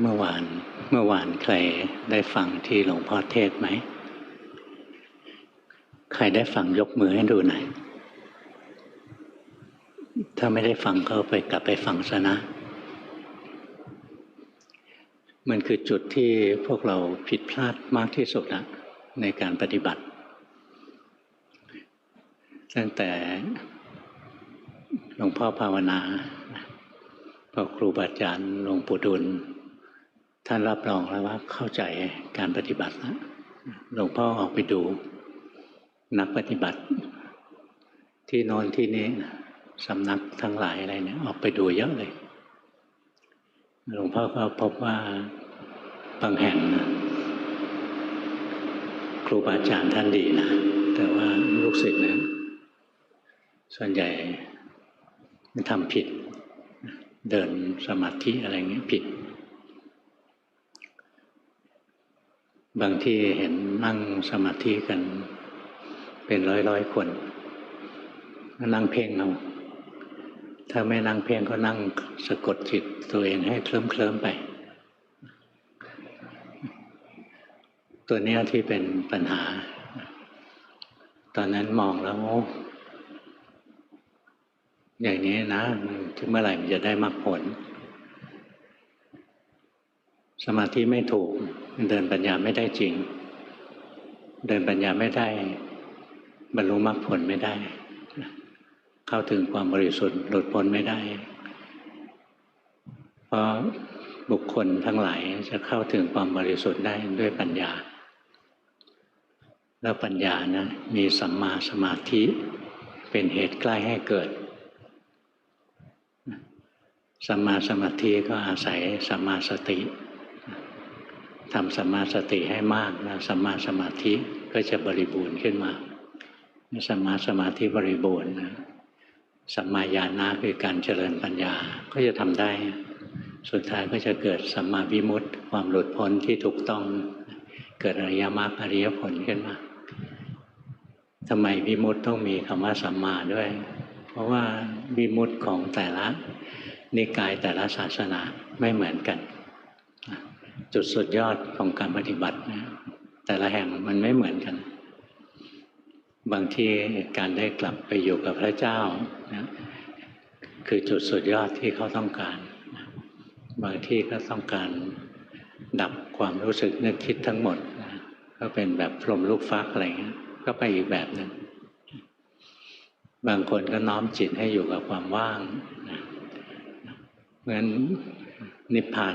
เมื่อวานเมื่อวานใครได้ฟังที่หลวงพ่อเทศไหม ใครได้ฟังยกมือให้ดูหน่อยถ้าไม่ได้ฟังก็ไปกลับไปฟังซะนะ มันคือจุดที่พวกเราผิดพลาดมากที่สุดนะในการปฏิบัติ ตั้งแต่หลวงพ่อภาวนาพอครูบาอาจารย์หลวงปู่ดุล ท่านรับรองแล้วว่าเข้าใจการปฏิบัติแล้วหลวงพ่อออกไปดู นักปฏิบัติ ที่นอนที่นี้สำนักทั้งหลายอะไรเนี่ย ออกไปดูเยอะเลย หลวงพ่อก็พบว่าบางแห่งนะครูบาอาจารย์ท่านดีนะ แต่ว่าลูกศิษย์เนี่ยส่วนใหญ่มันทำผิด เดินสมาธิอะไรเงี้ยผิด บางที่เห็นนั่งสมาธิกัน เป็นร้อยร้อยคนนั่งเพ่งเอาถ้าไม่นั่งเพ่งก็นั่งสะกดจิตตัวเองให้เคลิ้มเคลิ้มไป ตัวนี้ที่เป็นปัญหา ตอนนั้นมองแล้วโอ้อย่างนี้นะถึงเมื่อไหร่มันจะได้มรรคผล สมาธิไม่ถูก เดินปัญญาไม่ได้จริง เดินปัญญาไม่ได้ บรรลุมรรคผลไม่ได้ เข้าถึงความบริสุทธิ์หลุดพ้นไม่ได้ เพราะบุคคลทั้งหลายจะเข้าถึงความบริสุทธิ์ได้ด้วยปัญญา แล้วปัญญานะมีสัมมาสมาธิเป็นเหตุใกล้ให้เกิดสัมมาสมาธิก็อาศัยสัมมาสติ ทำสัมมาสติให้มากนะสัมมาสมาธิก็จะบริบูรณ์ขึ้นมาสัมมาสมาธิบริบูรณ์นะสัมมาญาณะคือการเจริญปัญญาก็จะทำได้ สุดท้ายก็จะเกิดสัมมาวิมุตติความหลุดพ้นที่ถูกต้องเกิดอริยมรรคอริยผลขึ้นมาทำไมวิมุตติต้องมีคำว่าสัมมาด้วย เพราะว่าวิมุตติของแต่ละนิกายแต่ละศาสนาไม่เหมือนกัน จุดสุดยอดของการปฏิบัตินะแต่ละแห่งมันไม่เหมือนกัน บางที่การได้กลับไปอยู่กับพระเจ้านะคือจุดสุดยอดที่เขาต้องการ บางที่ก็ต้องการดับความรู้สึกนึกคิดทั้งหมดนะก็เป็นแบบพรมลูกฟักอะไรเงี้ยก็ไปอีกแบบหนึ่งบางคนก็น้อมจิตให้อยู่กับความว่างนะเพราะฉะนั้นนิพพาน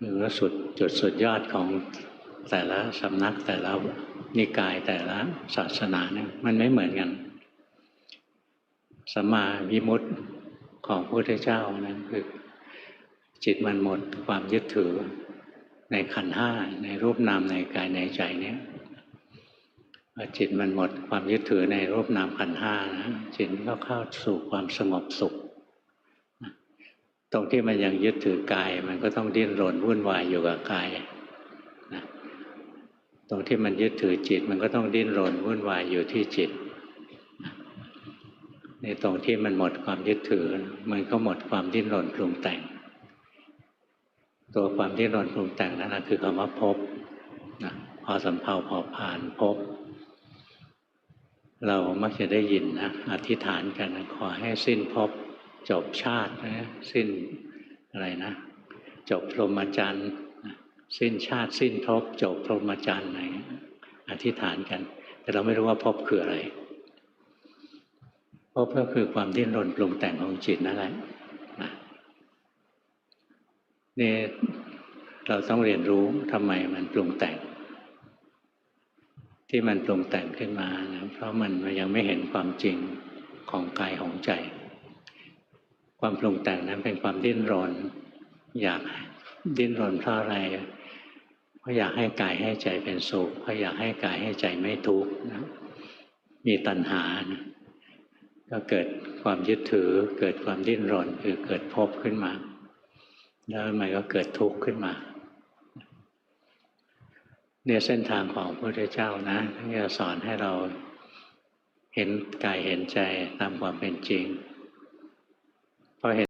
หรือว่าสุดจุดสุดยอดของแต่ละสำนักแต่ละนิกายแต่ละศาสนาเนี่ยมันไม่เหมือนกันสมมาวิมุตติของพระพุทธเจ้านั้นคือจิตมันหมดความยึดถือในขันธ์ห้าในรูปนามในกายในใจเนี่ยพอจิตมันหมดความยึดถือในรูปนามขันธ์ห้านะจิตก็เข้าสู่ความสงบสุข ตรงที่มันยังยึดถือกาย มันก็ต้องดิ้นรนวุ่นวายอยู่กับกายนะตรงที่มันยึดถือจิต มันก็ต้องดิ้นรนวุ่นวายอยู่ที่จิตนะในตรงที่มันหมดความยึดถือ มันก็หมดความดิ้นรนปรุงแต่ง ตัวความดิ้นรนปรุงแต่งนั่นนะคือคำว่าภพนะพอสำเพาพอผ่านภพเรามักจะได้ยินนะอธิษฐานกันขอให้สิ้นภพ จบชาตินะสิ้นอะไรนะ จบพรหมจรรย์สิ้นชาติสิ้นภพจบพรหมจรรย์อะไรเงี้อธิษฐานกัน แต่เราไม่รู้ว่าภพคืออะไรภพก็คือความดิ้นรนปรุงแต่งของจิตนั่นแหละนี่เราต้องเรียนรู้ทำไมมันปรุงแต่ง ที่มันปรุงแต่งขึ้นมานะเพราะมันยังไม่เห็นความจริงของกายของใจ ความปรุงแต่งนั้นเป็นความดิ้นรน อยากดิ้นรนเพราะอะไรเพราะอยากให้กายให้ใจเป็นสุขเพราะอยากให้กายให้ใจไม่ทุกข์นะมีตัณหานะก็เกิดความยึดถือ เกิดความดิ้นรนคือเกิดภพขึ้นมา แล้วมันก็เกิดทุกข์ขึ้นมาเนี่ยเส้นทางของพระพุทธเจ้านะที่จะสอนให้เราเห็นกายเห็นใจตามความเป็นจริง พอเห็น